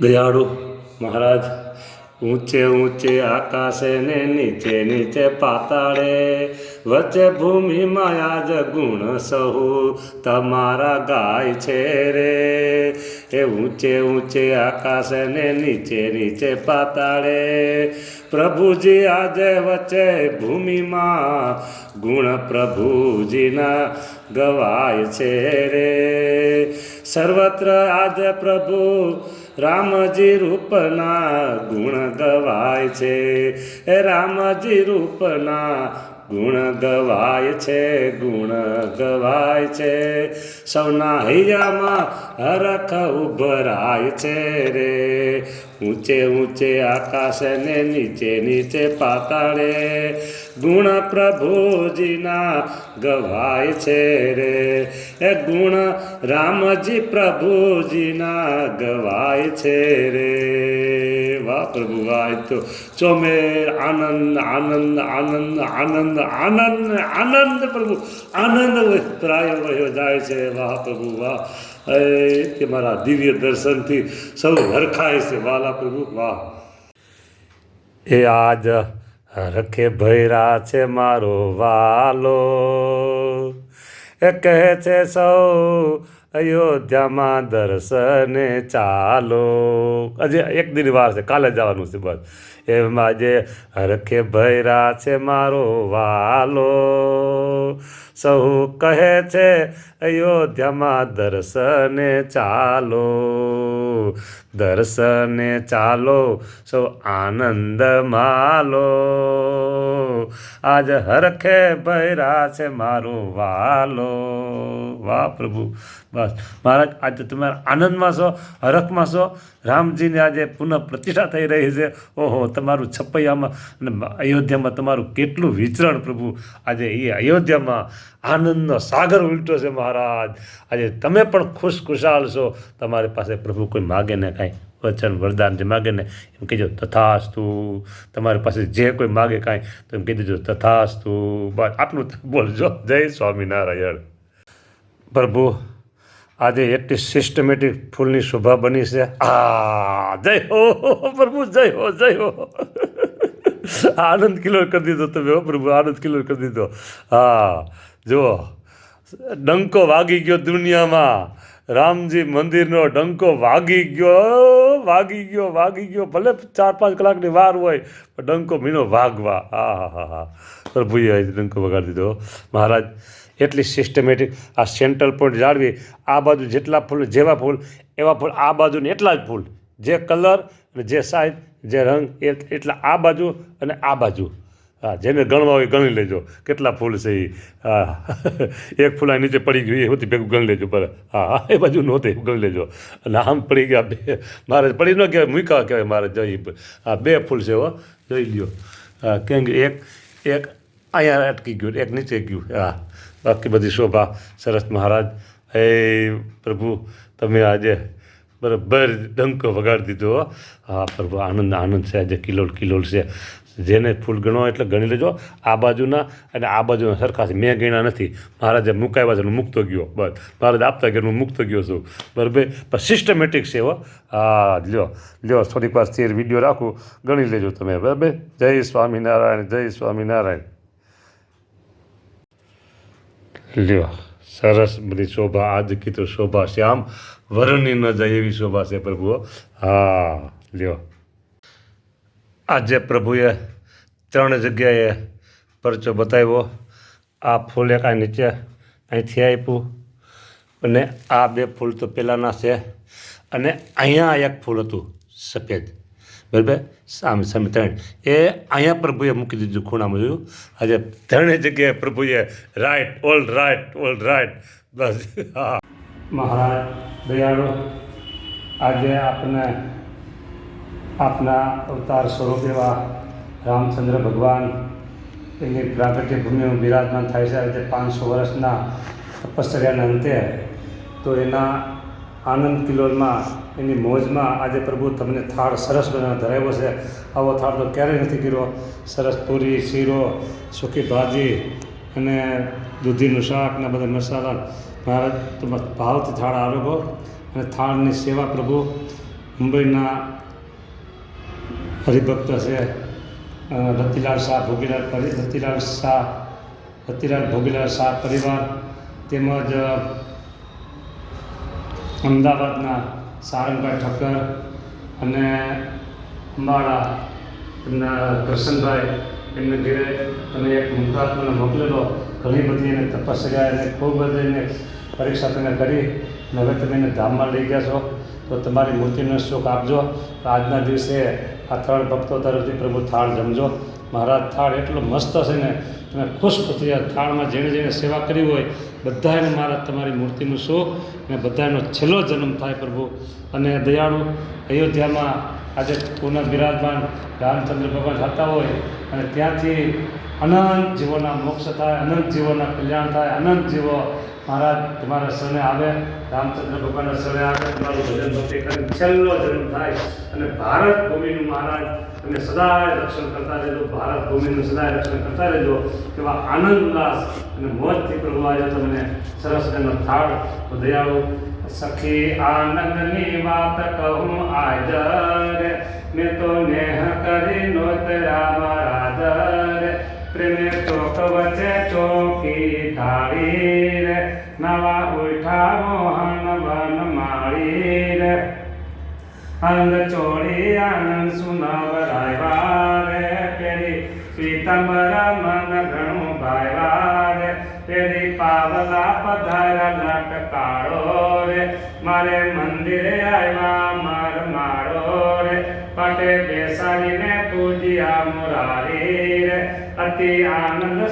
દયાળુ મહારાજ, ઊંચે ઊંચે આકાશે ને નીચે નીચે પાતાળે. વચ્ચે ભૂમિમાં જ ગુણ સહુ, તમારા ગાય છે રે. એ ઊંચે ઊંચે આકાશે ને નીચે નીચે પાતાળે. પ્રભુજી આજે વચ્ચે ભૂમિમાં ગુણ પ્રભુજીના ગવાય છે રે. સર્વત્ર આજે પ્રભુ રામજી રૂપના ગુણ ગવાય છે એ રામજી રૂપના ગુણ ગવાય છે ગુણ ગવાય છે સૌના હૈયામાં હરખ ઉભરાય છે રે ઊંચે ઊંચે આકાશ ને નીચે નીચે પાતાળે. ગુણ પ્રભુજીના ગવાય છે રે. એ ગુણ રામજી પ્રભુજીના ગવાય છે રે. વાહ પ્રભુ વાહ તો ચોમેર આનંદ આનંદ આનંદ આનંદ આનંદ આનંદ પ્રભુ આનંદ પ્રાય વહ્યો જાય છે વાહ પ્રભુ વાહ કે મારા દિવ્ય દર્શનથી સૌ હરખાય છે વાલા પ્રભુ વાહ એ આજ રખે ભૈરા છે મારો વાલો એ કહે છે સૌ અયોધ્યામાં દર્શને ચાલો. હજી એક દિન વાર છે, કાલે જવાનું છે બસ. એમાં જે હરખે ભૈરા છે મારો વાલો. સૌ કહે છે, અયોધ્યામાં દર્શને ચાલો દર્શને ચાલો, સૌ આનંદ માલો. આજ હરખે ભૈરા છે મારો વાલો. વાહ પ્રભુ, બસ. મહારાજ, આજે તમે આનંદમાં છો, હરખમાં છો. રામજીની આજે પુનઃ પ્રતિષ્ઠા થઈ રહી છે. ઓહો, તમારું છપૈયામાં અને અયોધ્યામાં તમારું કેટલું વિચરણ પ્રભુ. આજે એ અયોધ્યામાં આનંદનો સાગર ઉલટો છે મહારાજ. આજે તમે પણ ખુશ ખુશાલ છો. તમારી પાસે પ્રભુ કોઈ માગે ને કાંઈ વચન, વરદાન જે માગે ને, એમ કહેજો, તથાસ્તુ. તમારી પાસે જે કોઈ માગે કાંઈ, તો એમ કહી દેજો, તથાસ્તુ. બસ, આટલું બોલજો. જય સ્વામિનારાયણ. પ્રભુ, આજે એટલી સિસ્ટમેટિક ફૂલની શોભા બની છે. આ, જય હો, પ્રભુ, જય હો જય હો. આનંદ કિલો કરી દીધો તમે હો, પ્રભુ, આનંદ કિલો કરી દીધો. હા. જુઓ, ડંકો વાગી ગયો દુનિયામાં. રામજી મંદિરનો ડંકો વાગી ગયો વાગી ગયો વાગી ગયો. ભલે ચાર પાંચ કલાકની વાર હોય, પણ ડંકો મીનો વાગવા. હા હા હા હા પ્રભુએ ડંકો વગાડી દીધો. મહારાજ, એટલી સિસ્ટમેટિક આ સેન્ટ્રલ પોઈન્ટ જાળવી. આ બાજુ જેટલા ફૂલ, જેવા ફૂલ, એવા ફૂલ, આ બાજુને એટલા જ ફૂલ. જે કલર અને જે સાઇઝ જે રંગ, એ, એટલા આ બાજુ અને આ બાજુ. હા, જેને ગણવા હોય ગણી લેજો. કેટલા ફૂલ છે એ હા. એક ફૂલ આ નીચે પડી ગયું, એ હોતી ભેગું ગણી લેજો પર. હા હા, એ બાજુ નહોતી ગણી લેજો. અને આમ પડી ગયા બે. મારે પડી ન કહેવાય મૂકા કહેવાય મારે જઈ. હા, બે ફૂલ છે હો. જોઈ લ્યો. હા, કેમ કે એક એક અહીંયા અટકી ગયું, એક નીચે ગયું. હા, બાકી બધી શોભા. સરસ મહારાજ. હે પ્રભુ, તમે આજે બરાબર ડંકો વગાડી દીધો હો. હા, પ્રભુ, આનંદ આનંદ છે. આજે કિલોલ કિલોલ છે. જેને ફૂલ ગણો એટલે ગણી લેજો. આ બાજુના અને આ બાજુના સરખા છે. મેં ગણ્યા નથી. મહારાજે મુકાવ્યા છે હું મૂકતો ગયો. બસ. મહારાજ આપતા ગયા હું મૂકતો ગયો છું. બરાબર? પણ સિસ્ટમેટિક છે હો. હા, લ્યો. લ્યો, થોડીક વાર સ્થિર વીડિયો રાખું. ગણી લેજો તમે. બરાબર? જય સ્વામિનારાયણ જય સ્વામિનારાયણ. લ્યો, સરસ બધી શોભા. આજ કીધું શોભા શ્યામ. વરણની ન જાય એવી શોભા છે પ્રભુઓ હા, લ્યો. આજે પ્રભુએ ત્રણ જગ્યાએ પરચો બતાવ્યો. આ ફૂલ એક આ નીચે અહીંથી આપ્યું અને આ બે ફૂલ તો પહેલાંના છે અને અહીંયા એક ફૂલ હતું સફેદ. બરાબર? સામે સામે ત્રણ. એ અહીંયા પ્રભુએ મૂકી દીધું ખૂણામાં, જોયું? આજે ત્રણેય જગ્યાએ પ્રભુએ right all right all right બસ. હા. મહારાજ, દયાળુ, આજે આપને આપના અવતાર સ્વરૂપ એવા રામચંદ્ર ભગવાન એની પ્રાગટ્ય ભૂમિમાં બિરાજમાન થાય છે. આજે પાંચસો વર્ષના તપશ્ચર્યાના અંતે તો એના આનંદ કિલોલમાં, એની મોજમાં આજે પ્રભુ તમને થાળ સરસ બનાવ ધરાવ્યો છે. આવો થાળ તો ક્યારેય નથી કર્યો. સરસ પૂરી, શીરો, સૂકી ભાજી અને દૂધીનું શાક ને બધા મસાલા. મહારાજ ભાવથી થાળ આરોગો અને થાળની સેવા પ્રભુ મુંબઈના હરિભક્ત છે. રતિલાલ શાહ ભોગીલાલ પરિ રતિલાલ શાહ રતિલાલ ભોગીલાલ શાહ પરિવાર તેમજ અમદાવાદના સારંગભાઈ ઠક્કર અને અંબાળા એમના દર્શનભાઈ એમને ઘેરે તમે એક મુક્તાત્માને મોકલેલો. ઘણી બધી એને તપસ્યા અને ખૂબ બધી એને પરીક્ષા તમે કરી અને હવે તમે એને ધામમાં લઈ ગયા છો. તો તમારી મૂર્તિનો શોખ આપજો. આજના દિવસે આ ત્રણ ભક્તો તરફથી પ્રભુ થાળ જમજો મહારાજ થાળ એટલો મસ્ત છે ને, તમે ખુશ થઈ જાઓ. થાળમાં જેણે જેણે સેવા કરી હોય બધાને મહારાજ તમારી મૂર્તિનું સુખ અને બધાનો છેલ્લો જન્મ થાય પ્રભુ અને દયાળુ, અયોધ્યામાં આજે પુનઃ બિરાજમાન રામચંદ્ર ભગવાન થતા હોય અને ત્યાંથી અનંત જીવોના મોક્ષ થાય, અનંત જીવોના કલ્યાણ થાય, અનંત જીવો મહારાજ તમારા શરણે આવે, રામચંદ્ર ભગવાનના શરણે આવે, તમારું ભજન ભક્તિ કરીને છેલ્લો જન્મ થાય અને ભારત ભૂમિનું મહારાજ તમે સદાય રક્ષણ કરતા રહેજો, ભારત ભૂમિનું સદાય રક્ષણ કરતા રહેજો, એવા આનંદ ઉલ્લાસ અને મોજથી પ્રભુ આજે તમને સરસ એનો થાળ દયાળુ સખી આનંદની વાત કહું આદર મે તો નેહ કરી નોતરા મારા રે. પ્રેમે ચોક વચ્ચે ચોકી ઢાળી રે. નવા ઉઠા મોહન વન માળી રે. અંગ ચોળી, આનંદ સુનવરાયવા રે. પેરી પીતાંબર મન ઘણું ભાઈવા રે પેરી પાવલા પધારા લટકાળો રે. મારે મંદિરે આવ્યા માર માળો રે. પટે બેસાડીને પૂજ્યા મુરારી રે. અતિ આનંદ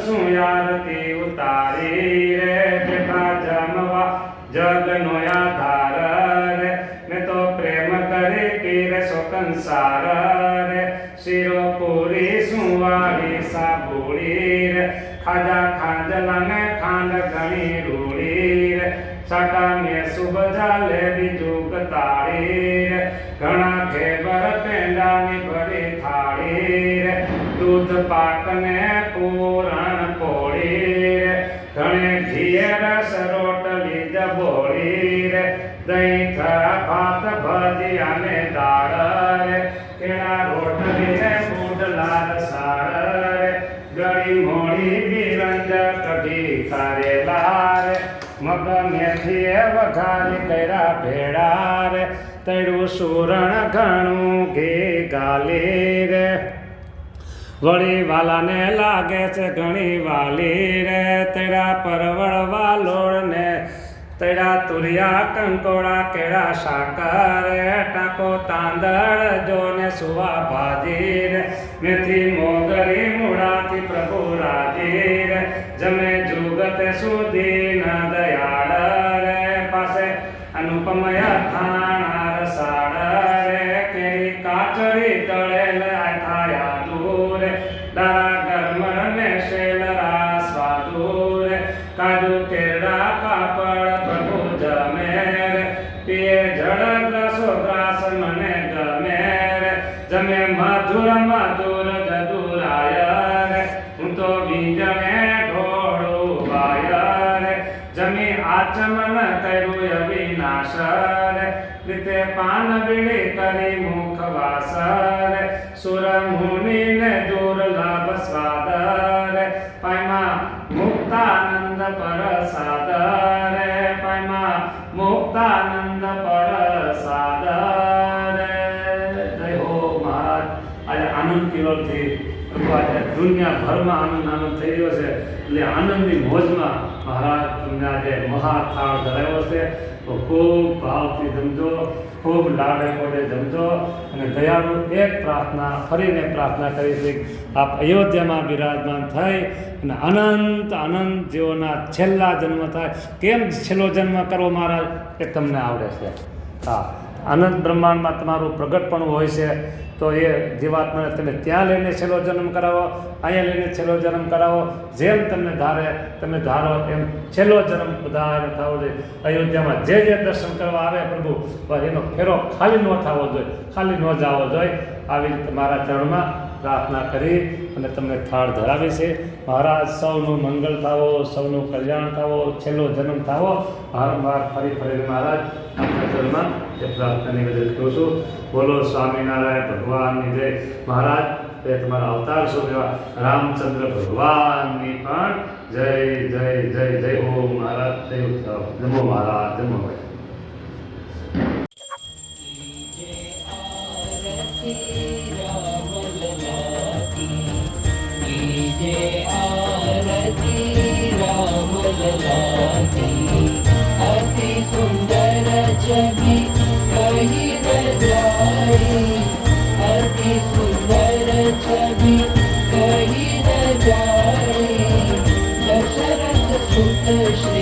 તે ઉતારી રે. બેઠા જમવા જગનો આધાર રે. મેં તો પ્રેમ કરી પીર શોકંસાર જાલે બીજું તાળી ઘણા ખેબર પેંડાની ભરી થાળી રે દૂધ પાકને પૂરણ પોળી ઘણે ઘીએ રસ રોટલી જબોળી રે દહીં થરા ભાત, ભજીયાને દાળ રે કેળા રે મગ વઘારી કર્યા ભેળા રે સુરણ ઘણું ઘી ગાલી રે વળી વાલાને લાગે છે ઘણી વાલી રે તેરા પરવળ વાલોળ ને તેડા તુરિયા કંકોડા કેળા સાકર ટાકો તાંદળ જો ને સુવા ભાજી રે મેથી મોગરી મૂળાથી પ્રભુ રાજી રે, જમે જુગત સુધી ન કાજુ કેરડા પાપડ પ્રભુ જમે પીએ જળ ગ્રાસો ગ્રાસ મને ગમે જમે મધુર મધુર જદુરાય હું તો બીજને ઢોળું રે જમી આચમન કર્યું રે રીતે પાન બીડી કરી મુખ વાસ રે સુર મુનિ ને મુક્તાનંદ પરસાદ જય હો મહારાજ આજે આનંદ કિલોલથી દુનિયાભરમાં આનંદ આનંદ થઈ રહ્યો છે. એટલે આનંદની મોજમાં મહારાજ, તમને આજે મહાથાળ ધરાવ્યો છે. તો ખૂબ ભાવથી જમજો, ખૂબ લાડે કોડે જમજો અને દયાળુ એક પ્રાર્થના, ફરીને પ્રાર્થના કરી છે આપ અયોધ્યામાં બિરાજમાન થઈ અને અનંત અનંત જેઓના છેલ્લા જન્મ થાય. કેમ છેલ્લો જન્મ કરવો મહારાજ? એ તમને આવડે છે. હા. અનંત બ્રહ્માંડમાં તમારું પ્રગટપણું હોય છે, તો એ જીવાત્માને તમે ત્યાં લઈને છેલ્લો જન્મ કરાવો, અહીંયા લઈને છેલ્લો જન્મ કરાવો, જેમ તમને ધારે, તમે ધારો એમ છેલ્લો જન્મ બધાને થવો જોઈએ. અયોધ્યામાં જે જે દર્શન કરવા આવે પ્રભુ એનો ફેરો ખાલી ન થવો જોઈએ, ખાલી ન જવો જોઈએ. આવી રીતે મારા ચરણમાં પ્રાર્થના કરી અને તમને થાળ ધરાવે છે. મહારાજ, સૌનું મંગળ થાવો, સૌનું કલ્યાણ થાવો, છેલ્લો જન્મ થાવો. વારંવાર ફરી ફરીને મહારાજ આપણા ચરણમાં એ પ્રાર્થના નિવેદન કરું છું. બોલો, સ્વામિનારાયણ ભગવાનની જય. મહારાજ તે તમારા અવતાર શું કહેવા રામચંદ્ર ભગવાનની પણ જય જય જય જય. ઓ મહારાજ, જય જમો મહારાજ જમો ભાઈ Oh, you.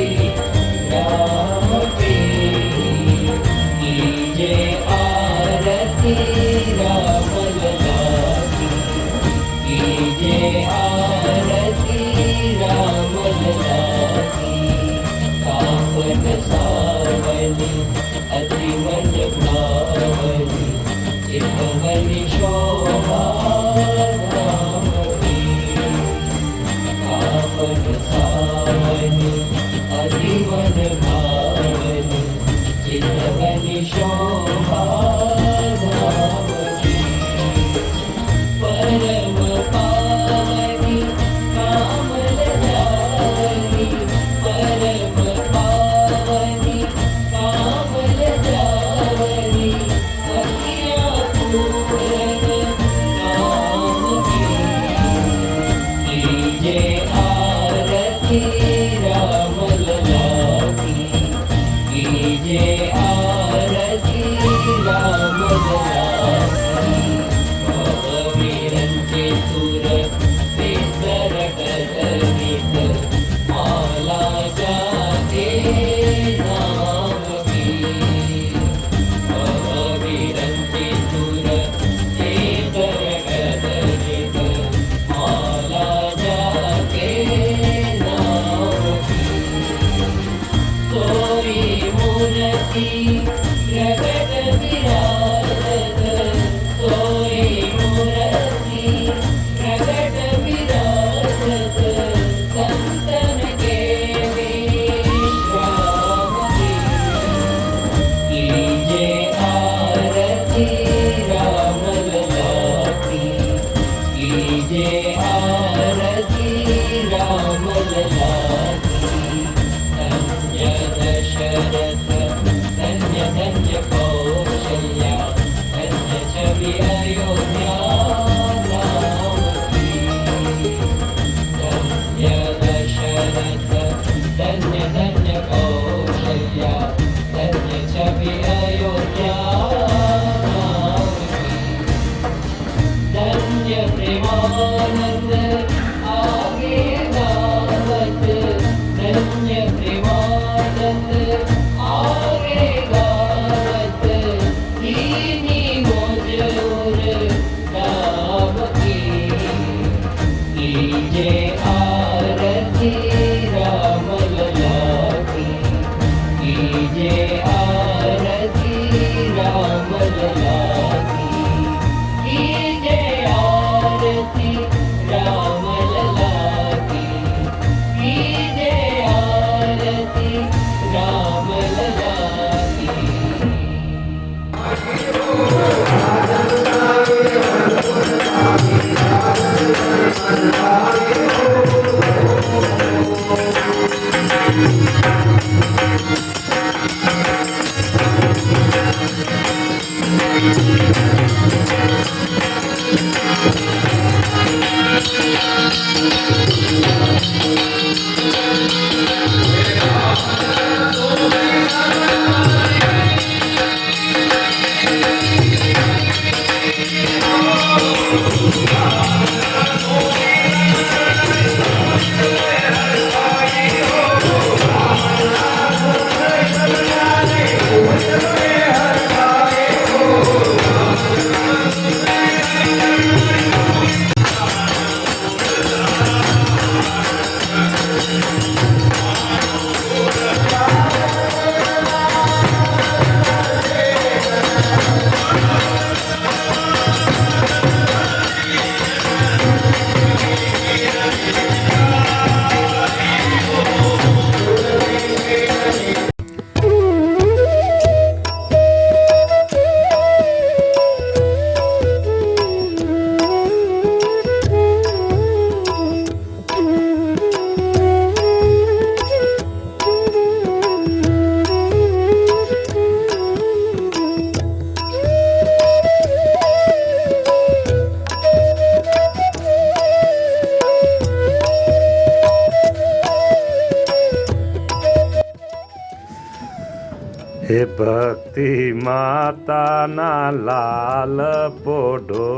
ભક્તિ માતાના લાલ પોઢો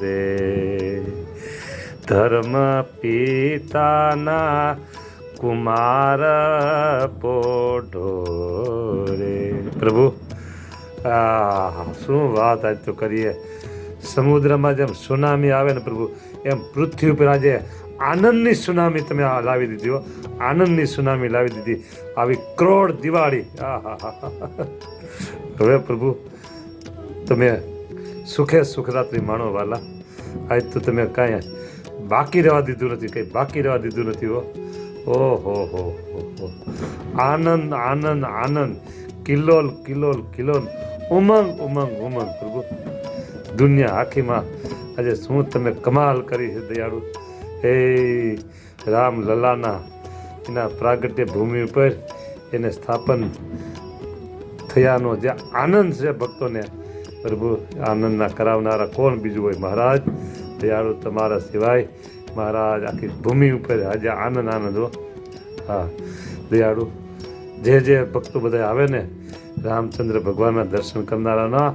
રે. ધર્મ પિતાના કુમાર પોઢો રે. પ્રભુ, આ શું વાત આજ તો કરીએ. સમુદ્રમાં જેમ સુનામી આવે ને પ્રભુ, એમ પૃથ્વી ઉપર આજે આનંદની સુનામી તમે લાવી દીધી આનંદની સુનામી લાવી દીધી. આવી કરોડ દિવાળી. હવે પ્રભુ, તમે સુખે સુખરાત્રી માણો વાલા. આજ તો તમે કાંઈ બાકી રહેવા દીધું નથી, કંઈ બાકી રહેવા દીધું નથી હો. ઓહો હો હો. આનંદ આનંદ આનંદ. કિલોલ કિલોલ કિલોલ. ઉમંગ ઉમંગ ઉમંગ પ્રભુ. દુનિયા આખીમાં આજે શું તમે કમાલ કરી છે દયાળુ. હે, રામ લલાના. એના પ્રાગટ્ય ભૂમિ ઉપર એને સ્થાપન થયાનો જે આનંદ છે ભક્તોને, પ્રભુ, આનંદના કરાવનારા કોણ બીજું હોય? મહારાજ, દયાળુ તમારા સિવાય મહારાજ આખી ભૂમિ ઉપર આજે આનંદ આનંદ હો. હા, દયાળુ, જે જે ભક્તો બધા આવે ને રામચંદ્ર ભગવાનના દર્શન કરનારાના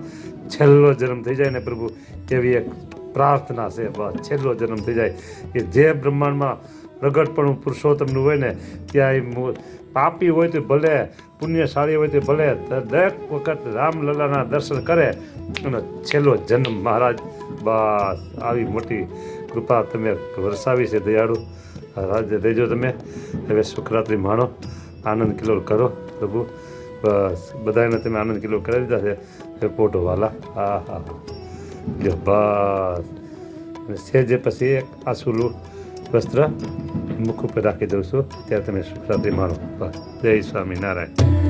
છેલ્લો જન્મ થઈ જાય ને પ્રભુ, એવી એક પ્રાર્થના છે છેલ્લો જન્મ થઈ જાય. કે જે બ્રહ્માંડમાં પ્રગટપણું પુરુષોત્તમનું હોય ને ત્યાં એ પાપી હોય તો ભલે, પુણ્યશાળી હોય તો ભલે દરેક વખત રામલલાના દર્શન કરે. અને છેલ્લો જન્મ મહારાજ, બસ, આવી મોટી કૃપા તમે વરસાવી છે દયાળુ. રાજ દેજો તમે. હવે શુક્રાત્રી માણો. આનંદ કિલોલ કરો, પ્રભુ. બસ બધાને તમે આનંદ કિલો કરાવી દીધા છે. પોટો વાલા. હા હા જો, બસ. અને સેજે પછી એક આસુલું વસ્ત્ર મુખ ઉપર રાખી દઉં છું. ત્યારે તમે શુક્રાત્રિ માણો. બસ. જય સ્વામિનારાયણ.